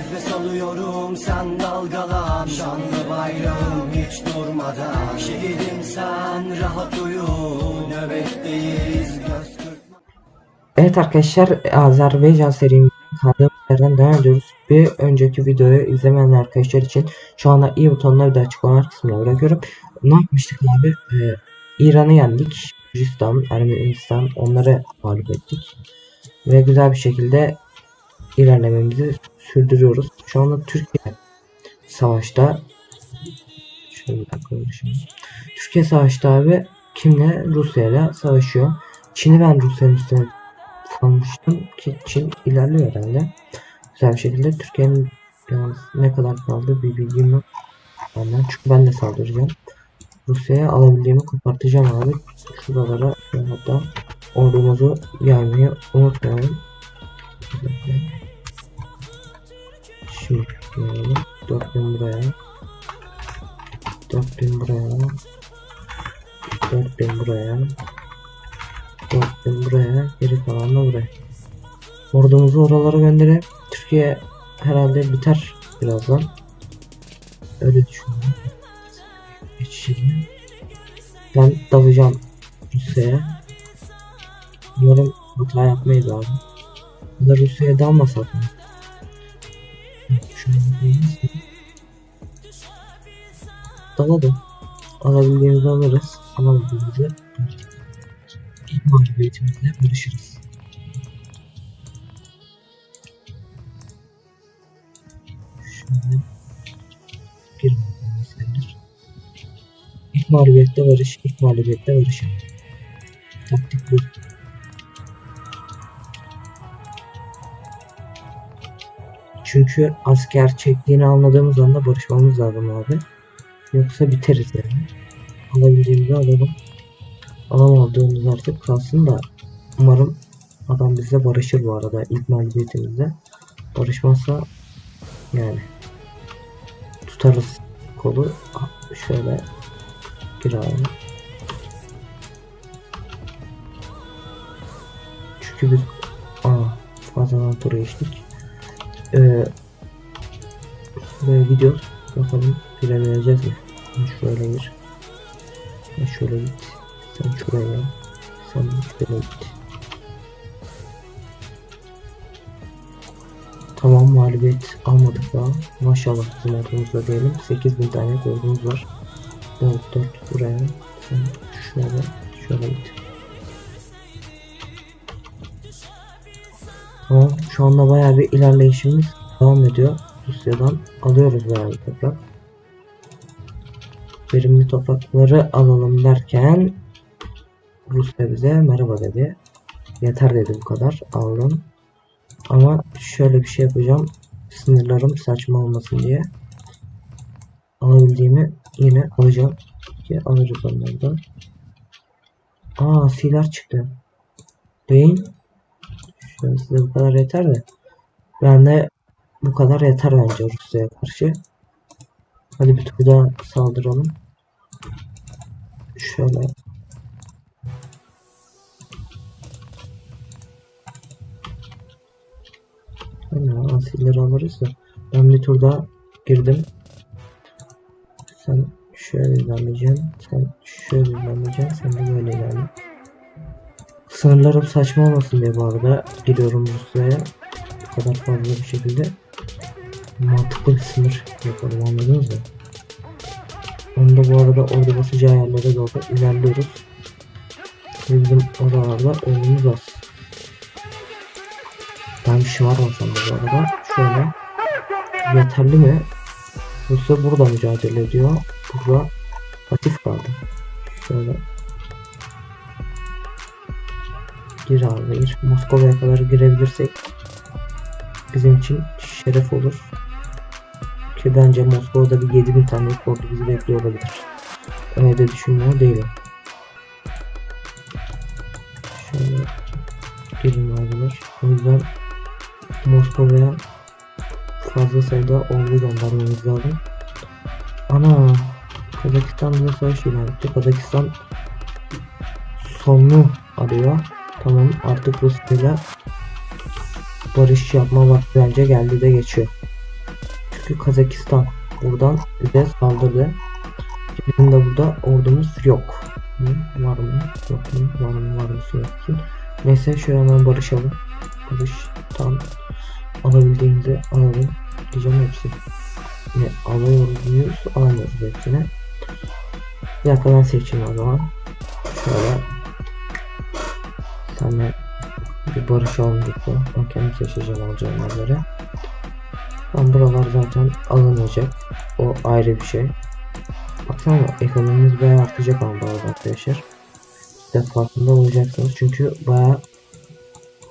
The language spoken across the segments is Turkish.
Nefes alıyorum sen dalgalan Şanlı bayrağım hiç durmadan Şehidim sen rahat uyu Nöbetteyiz göz Evet arkadaşlar Azerbaycan serimizin kaldığımız yerden devam. Bir önceki videoyu izlemeyen arkadaşlar için şu anda iyi butonları da açıklama kısmına bırakıyorum. Ne yapmıştık abi? Ee, İran'ı yendik. Gürcistan, Ermenistan onları mağlup ettik. Ve güzel bir şekilde ilerlememizi sürdürüyoruz. Şu anda Türkiye savaşta şöyle şimdi. Türkiye savaşta abi kimle? Rusya'yla savaşıyor. Çin'i ben Rusya'nın üstüne sanmıştım ki Çin ilerliyor herhalde. Güzel bir şekilde Türkiye'nin ne kadar kaldı bir bilgim yok. Benden çünkü ben de saldıracağım. Rusya'ya alabildiğimi kopartacağım abi. Şuralara hatta ordumuzu yaymayı unutmayalım. Şimdi yapalım. 4000 buraya. 4000 buraya. 4000 buraya. 4000 buraya. Geri kalan da buraya. Ordumuzu oralara gönderip Türkiye herhalde biter birazdan. Öyle düşünüyorum. Geçişini. Ben dalacağım Rusya'ya. Umarım hata yapmayız abi. Ya da Rusya'ya dalmasak mı? Dalalım. Alabildiğimizi alırız. Alabildiğimizi ilk mağlubiyetimizle barışırız. Şöyle bir mağlubiyet sayılır. İlk mağlubiyette barış, ilk mağlubiyette barış. Taktik bu. Çünkü asker çektiğini anladığımız anda barışmamız lazım abi. Yoksa biteriz yani. Alabildiğimizi alalım. Alamadığımız artık kalsın da umarım adam bizle barışır bu arada ilk mağlubiyetimizde. Barışmazsa yani tutarız kolu. Şöyle gir abi. Çünkü biz aa, fazladan tura geçtik. Ee, böyle gidiyoruz. Bakalım girebileceğiz mi? Şöyle gir. Şöyle git. Sen şuraya. Sen şöyle git. Tamam mağlubiyet almadık daha. Maşallah bizim ordumuzda diyelim. 8000 tane ordumuz var. 4 4 buraya. Sen şöyle şöyle git. Tamam şu anda bayağı bir ilerleyişimiz devam ediyor. Rusya'dan alıyoruz bayağı bir toprak. Verimli toprakları alalım derken Rusya bize merhaba dedi. Yeter dedi bu kadar aldım. Ama şöyle bir şey yapacağım. Sınırlarım saçma olmasın diye. Alabildiğimi yine alacağım. Ki alırız onları da. Aa silah çıktı. Beyin. Şöyle size bu kadar yeter de. Ben de bu kadar yeter bence Rusya'ya karşı. Hadi bir tur daha saldıralım. Şöyle. Hani asilleri alırız da. Ben bir tur daha girdim. Sen şöyle ilerleyeceksin. Sen şöyle ilerleyeceksin. Sen de böyle ilerle. Sınırlarım saçma olmasın diye bu arada giriyorum Rusya'ya. Bu kadar fazla bir şekilde mantıklı bir sınır yapalım anladınız mı? Onu da bu arada orada basacağı yerlere doğru ilerliyoruz. Bizim oralarda önümüz az. Ben bir şey var da bu arada. Şöyle. Yeterli mi? Rusya burada mücadele ediyor. Burada pasif kaldı. Şöyle. Gir. Moskova'ya kadar girebilirsek bizim için şeref olur. Ki bence Moskova'da bir 7000 tane ordu bizi bekliyor olabilir. Öyle de düşünmüyor değilim. Şöyle girin abiler. O yüzden Moskova'ya fazla sayıda ordu göndermemiz lazım. Ana Kazakistan bize savaş ilan etti. Kazakistan sonunu arıyor. Tamam artık Rusya'yla barış yapma vakti bence geldi de geçiyor. Çünkü Kazakistan buradan bize saldırdı. Bizim de burada ordumuz yok. Var mı? Yok mu? Var mı? Var mı? Yok mu? Neyse şöyle hemen barışalım. Barış tam alabildiğimizi alalım. Diyeceğim hepsi. Ne alıyoruz muyuz? Alamıyoruz hepsini. Bir dakika ben seçeyim o zaman. Şöyle. Senle bir barışalım lütfen. Ben kendim seçeceğim alacağım yerlere. Ben buralar zaten alınacak. O ayrı bir şey. Baksana ekonomimiz bayağı artacak ama bu arkadaşlar. De farkında olacaksınız. Çünkü bayağı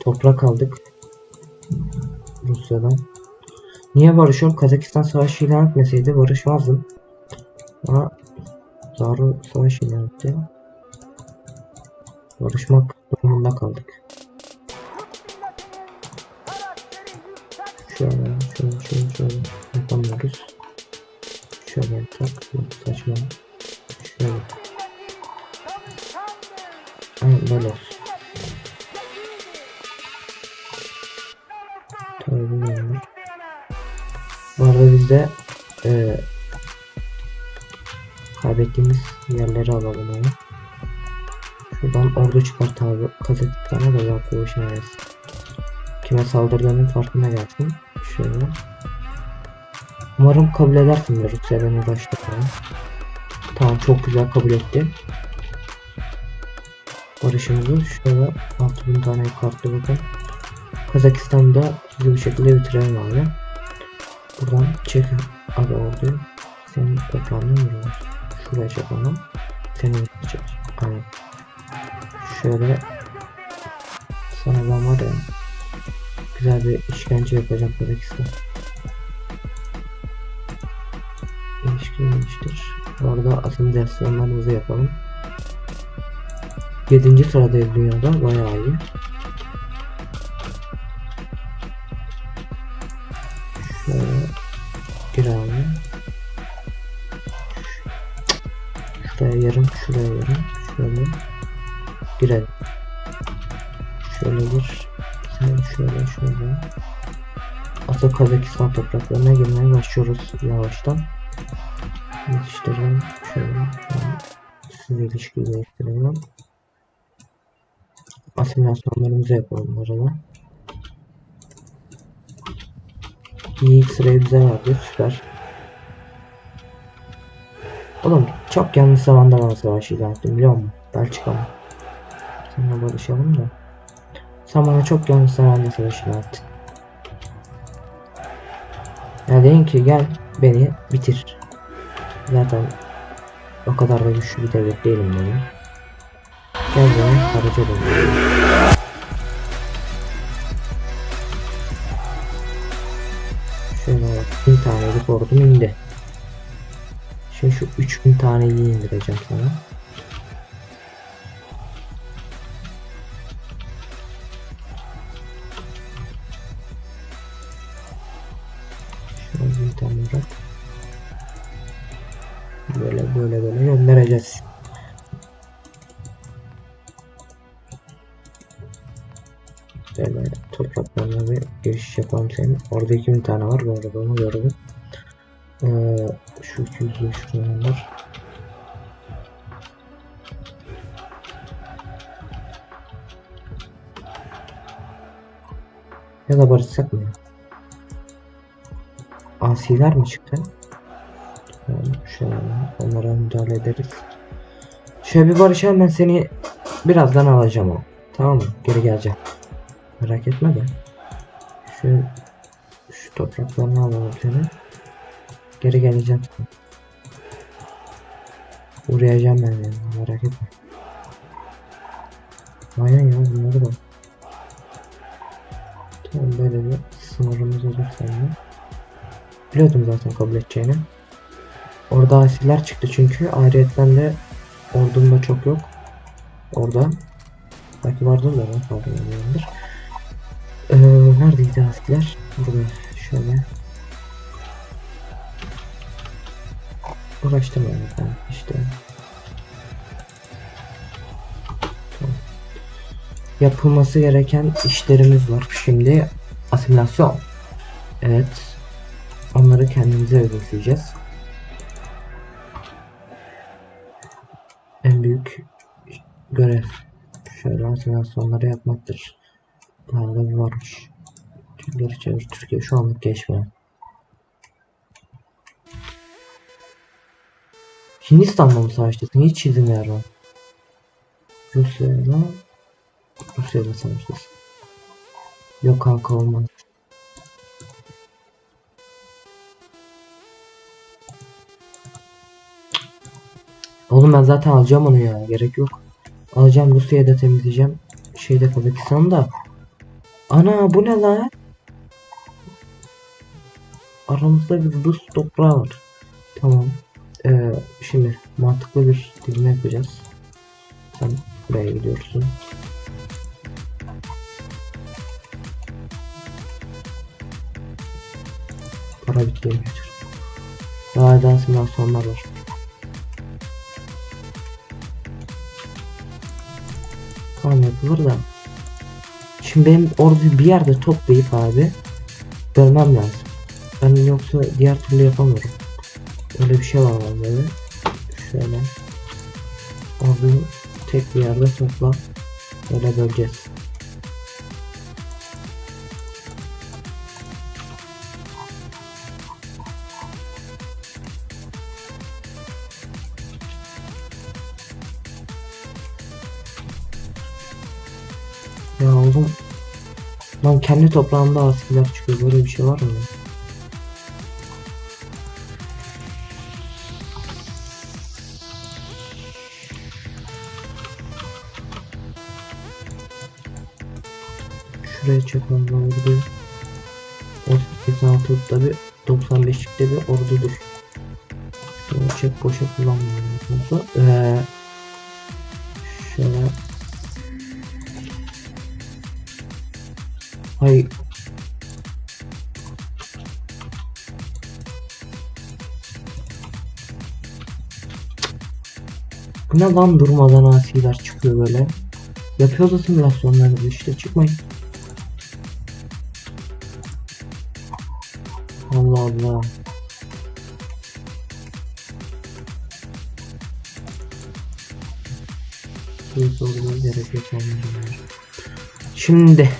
toprak aldık. Rusya'dan. Niye barışıyorum? Kazakistan savaşı ilan etmeseydi barışmazdım. Ama Zaru savaş ilan etti. Barışmak durumunda kaldık. Şöyle, şöyle, şöyle, şöyle yapamıyoruz. Şöyle tak, yok saçma. Şöyle. Aynen böyle olsun. Tabii bilmiyorum. Bu arada biz de eee kaybettiğimiz yerleri alalım onu. Şuradan ordu çıkart abi. Kazakistan'a da bu işine gelsin. Kime saldırdığının farkına gelsin. Şöyle. Umarım kabul edersin de Rusya beni uğraştırmayı. Tamam çok güzel kabul etti. Barışımızı şöyle 6000 tane kartlı bakın. Kazakistan'da hızlı bir şekilde bitirelim abi. Buradan çek abi orduyu. Senin toprağını mı? Şuraya çek onu. Senin çek. Aynen. Şöyle sana ben var ya güzel bir işkence yapacağım Kazakistan. İlişki geliştir. Bu arada asimilasyonlarımızı yapalım. 7. sıradayız dünyada bayağı iyi. Asıl Kazakistan topraklarına girmeye başlıyoruz yavaştan. Yetiştirelim. Şöyle. şöyle. Siz ilişkiyi değiştirelim. Asimilasyonlarımızı yapalım bu arada. İyi sırayı bize verdi. Süper. Oğlum çok yanlış zamanda bana savaş ilan ettin biliyor musun? Belçika mı? Seninle barışalım da. Sen bana çok yanlış zamanda savaş ilan ettin. Ya deyin ki gel beni bitir. Zaten o kadar da güçlü bir devlet değilim dedim. Gel beni haraca dedim. Şöyle bak, bin ordum indi. Şimdi şu 3000 taneyi indireceğim sana. Yapalım senin. Orada 2000 tane var bu arada onu gördüm. Ee, şu 200'lü şuradan var. Ya da barışsak mı? ya? Asiler mi çıktı? Şöyle onlara müdahale ederiz. Şöyle bir barışalım ben seni birazdan alacağım o. Tamam mı? Geri geleceğim. Merak etme de. Şu, şu topraklarını alalım seni. Geri geleceğim. Uğrayacağım ben yani merak etme. Aynen ya bunları da. Tamam böyle bir sınırımız olur seninle. Biliyordum zaten kabul edeceğini. Orada asiller çıktı çünkü ayrıyetten de ordumda çok yok. Orada. Belki vardır da ben. Ee, neredeydi asiller? Burada şöyle. Uğraştırmayalım ben işte. Yapılması gereken işlerimiz var. Şimdi asimilasyon. Evet. Onları kendimize ödülseyeceğiz. En büyük görev şöyle asimilasyonları yapmaktır. Daha da varmış. Türkleri çevir. Türkiye şu anlık geçme. Hindistan'la mı savaştasın? Hiç izin vermem. Rusya'yla Rusya'yla savaştasın. Yok kanka olmaz. Oğlum ben zaten alacağım onu ya. Gerek yok. Alacağım Rusya'yı da temizleyeceğim. Şeyde Kazakistan'ı da. Ana bu ne lan? Aramızda bir Rus toprağı var. Tamam. Ee, şimdi mantıklı bir dilime yapacağız. Sen buraya gidiyorsun. Para bitti götür. Daha da simülasyonlar var. Tamam yapılır da. Şimdi benim orduyu bir yerde toplayıp abi bölmem lazım. Ben yoksa diğer türlü yapamıyorum. Öyle bir şey var böyle. Şöyle. Orduyu tek bir yerde topla. Böyle böleceğiz. Ya oğlum Lan kendi toprağında askiler çıkıyor böyle bir şey var mı? Şuraya ben ordu. 86'lıkta bir 95'likte bir ordudur. Şöyle çek boşa kullanmıyorum. Ee, şöyle Hay Bu ne lan durmadan asiler çıkıyor böyle. Yapıyoruz simülasyonları işte çıkmayın. Allah. Şimdi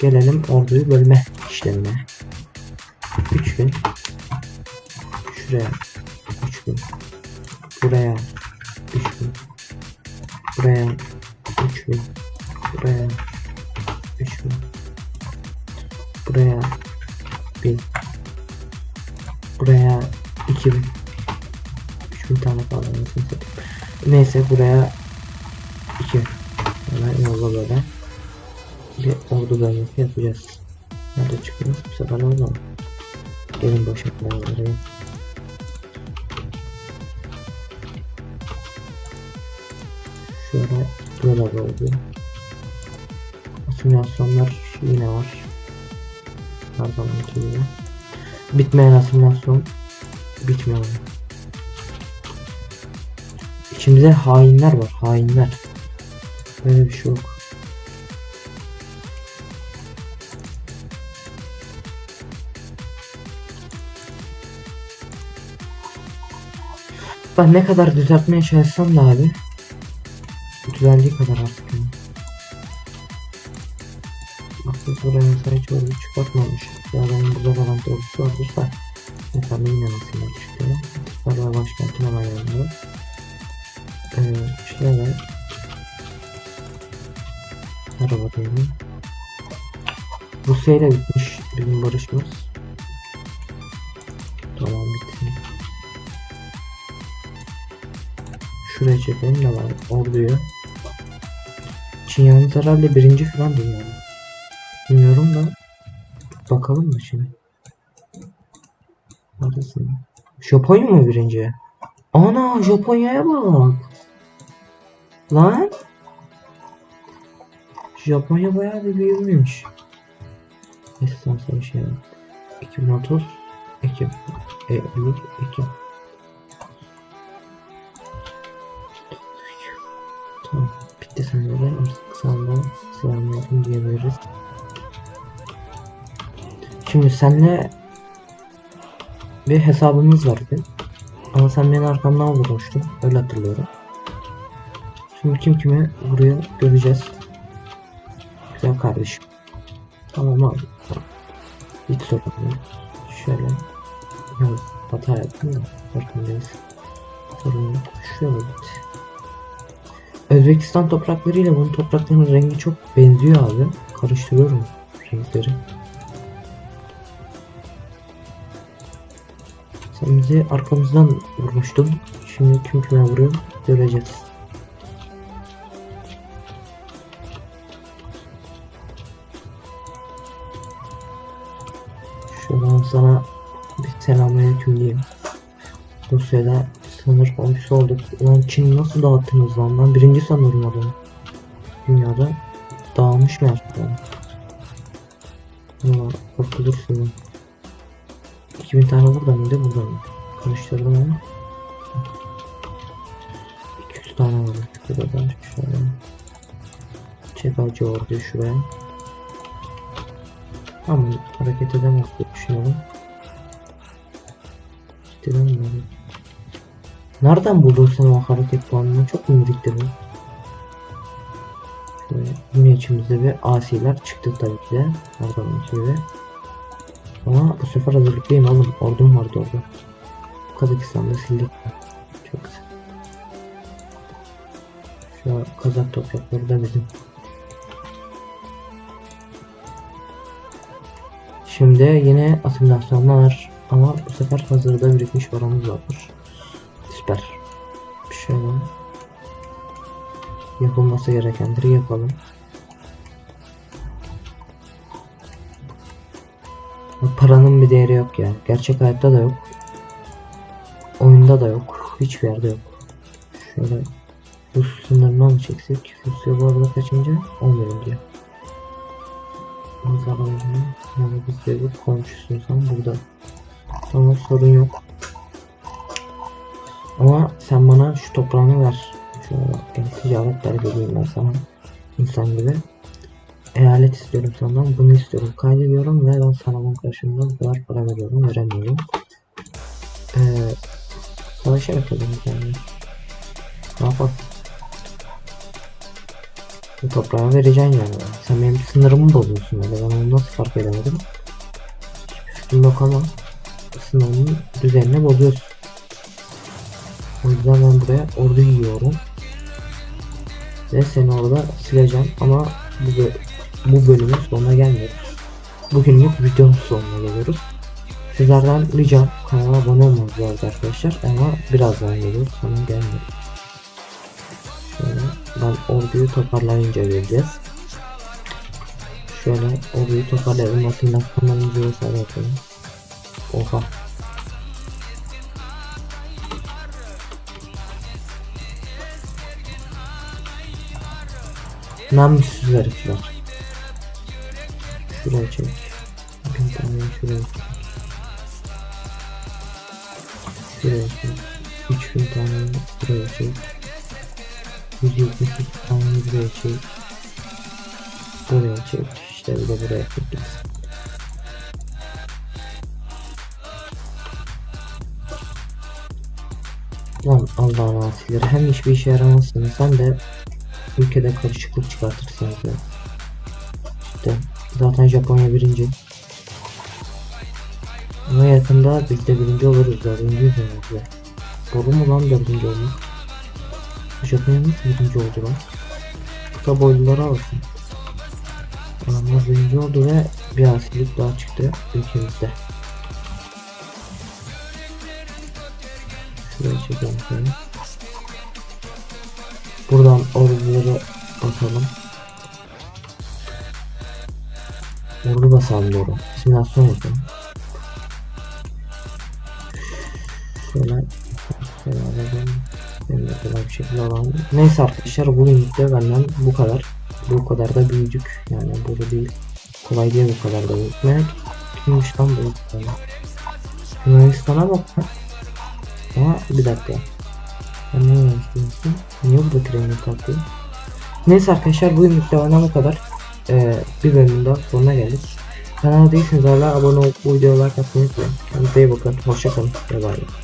gelelim orduyu bölme işlemine. 3 gün. Şuraya 3 gün. Buraya Neyse buraya 2. Hemen yolla böyle. Bir ordu bölgesi yapacağız. Nerede çıkıyoruz? Bu sefer olmadı. Gelin boşaltmaları. Şöyle böyle oldu. Simülasyonlar yine var. Her zamanki gibi. Bitmeyen asimilasyon bitmiyor. İçimizde hainler var. Hainler. Böyle bir şey yok. Ben ne kadar düzeltmeye çalışsam da abi düzeldiği kadar artık yani. Bak buraya mesela hiç ordu çıkartmamış. Ya benim burada falan ordusu vardır da. Mesela yine mesela çıktı. Tekrar başkentine bayılıyor. Şöyle Araba diyelim. Rusya ile bitmiş bizim barışımız. Tamam bitti. Şuraya çekelim ne var orduyu. Çin yalnız herhalde birinci falan dünyada. Bilmiyorum da bakalım mı şimdi? Neredesin? Japonya mı birinci? Ana Japonya'ya bak. Lan. Japonya bayağı bir büyümüş. Esnaf savaşı yani. 2030 Ekim. Eylül Ekim. Tamam. Bitti sanırım. Artık sana selamünaleyküm diyebiliriz. Şimdi senle bir hesabımız vardı. Ama sen beni arkamdan vurmuştun. Öyle hatırlıyorum. Şimdi kim kimi vuruyor göreceğiz. Güzel kardeşim. Tamam abi. Hiç sorun değil. Şöyle. Yalnız hata yaptım da farkındayız. Sorun yok. Şöyle git. Özbekistan topraklarıyla bunun topraklarının rengi çok benziyor abi. Karıştırıyorum renkleri. Sen bizi arkamızdan vurmuştun. Şimdi kim kime vuruyor göreceğiz. Şuradan sana bir selamünaleyküm diyeyim. Rusya'da sınır komşusu olduk. Ulan Çin nasıl dağıttınız lan? Ben birinci sanırım adamı. Dünyada dağılmış mı yani? Ulan korkulursun lan. 2000 tane burada mıydı? Burada mı? Karıştırdım ama. 200 tane var. Burada da şöyle. Çek acı orduyu şuraya. Hareket edemez diye düşünüyorum. Edemiyorum. Nereden buldun sen o hareket puanını? Çok mu biriktirdin? Şöyle yine içimizde bir asiler çıktı tabii ki de. Zaman gibi. Ama bu sefer hazırlıklıyım oğlum. Ordum vardı orada. Kazakistan'da sildik. Çok güzel. Şu Kazak toprakları da bizim. Şimdi yine asimilasyonlar ama bu sefer hazırda birikmiş paramız vardır. Süper. Şöyle yapılması gerekenleri yapalım. Paranın bir değeri yok ya. Gerçek hayatta da yok. Oyunda da yok. Hiçbir yerde yok. Şöyle Rus sınırına mı çeksek? Rusya bu arada kaçıncı? 11. Azerbaycan yani bir komşusun sen burada. Tamam sorun yok. Ama sen bana şu toprağını ver. Şöyle yani ticaretler vereyim ben sana. İnsan gibi. Eyalet istiyorum senden. Bunu istiyorum. Kaydediyorum ve ben sana bunun karşılığında bu kadar para veriyorum. Veremiyorum. Ee, savaşarak edelim yani. Ne yapalım? Bu toprağı vereceksin yani. Sen benim sınırımı bozuyorsun öyle. Ben onu nasıl fark edemedim? Hiçbir fikrim yok ama sınırımın düzenini bozuyorsun. O yüzden ben buraya ordu yiyorum. Ve seni orada sileceğim ama bu, bu bölümün sonuna gelmiyoruz. Bugünlük videonun sonuna geliyoruz. Sizlerden ricam kanala abone olmanız lazım arkadaşlar ama birazdan geliyoruz sonra gelmiyoruz. Ben orduyu toparlayınca göreceğiz. Şöyle orduyu toparlayalım. Atilla vesaire yapalım. Oha. Namussuz herifler. Şuraya çek. Bir tane şuraya çek. Şuraya çek. 3000 tane buraya çek. 172 tane buraya çek. Buraya çek. İşte bir de buraya çekeceğiz. Lan Allah'ın asileri hem hiçbir işe yaramazsın sen de ülkede karışıklık çıkartırsınız ya. İşte zaten Japonya birinci. Ama yakında biz de birinci oluruz dördüncüyüz herhalde. Doğru mu lan dördüncü olmak? Japonya nasıl birinci oldu lan? Kısa boylulara alsın. Adamlar birinci oldu ve bir asilik daha çıktı ülkemizde. Şuraya çekelim şöyle. Buradan orduları basalım. Ordu basalım doğru. Simülasyon yapalım. Şöyle şöyle alalım. Kolay bir şekilde alalım. Neyse arkadaşlar bugünlük de benden bu kadar. Bu kadar da büyüdük. Yani böyle değil. Kolay değil bu kadar da büyütmek. Kimmiş lan bu yani. Yunanistan'a bak. Ama bir dakika. Ben ne Yunanistan'ın? Niye burada treni kalkıyor? Neyse arkadaşlar bugünlük de bana bu kadar. Ee, bir bölümün daha sonuna geldik. Kanala değilseniz hala abone olup bu videoya like atmayı unutmayın. Kendinize bakın. Hoşçakalın. Bay bay.